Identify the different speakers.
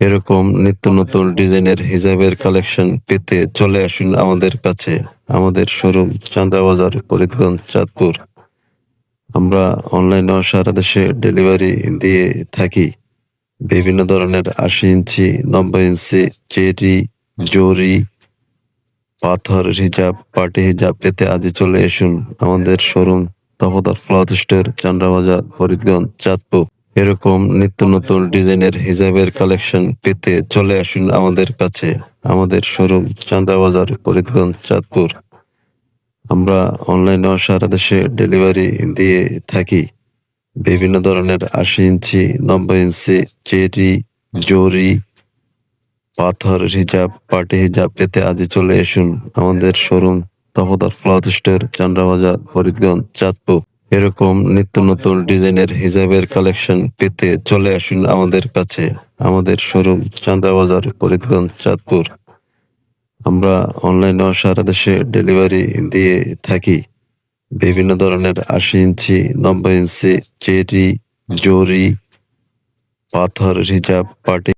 Speaker 1: এরকম নিত্য নতুন ডিজাইনের হিজাবের কালেকশন পেতে চলে আসুন আমাদের কাছে আমাদের শোরুম চান্দ্রাবাজার ফরিদগঞ্জ চাঁদপুর। আমরা অনলাইনে সারা দেশে ডেলিভারি দিয়ে থাকি। বিভিন্ন ধরনের আশি ইঞ্চি নব্বই ইঞ্চি চেরি জরি পাথর হিজাব পার্টি হিজাব পেতে আজই চলে আসুন আমাদের showroom Tapadar cloth store Chandrabazar Faridganj Chandpur. এরকম নিত্য নতুন ডিজাইনের হিজাবের কালেকশন পেতে চলে আসুন আমাদের কাছে, আমাদের শোরুম চান্দ্রাবাজার, ফরিদগঞ্জ, চাঁদপুর। আমরা অনলাইনে সারা দেশে ডেলিভারি দিয়ে থাকি। বিভিন্ন ধরনের আশি ইঞ্চি, নব্বই ইঞ্চি, চেরি, জরি, পাথর হিজাব পার্টি হিজাব পেতে আজই চলে আসুন আমাদের showroom Tapadar cloth store Chandrabazar, Faridganj, Chandpur. এরকম নিত্য নতুন ডিজাইনের হিজাবের কালেকশন পেতে চলে আসুন আমাদের কাছে। আমাদের শোরুম চান্দ্রাবাজার ফরিদগঞ্জ চাঁদপুর। আমরা অনলাইনে সারা দেশে ডেলিভারি দিয়ে থাকি। বিভিন্ন ধরনের আশি ইঞ্চি নব্বই ইঞ্চি চেরি জরি পাথর হিজাব পার্টি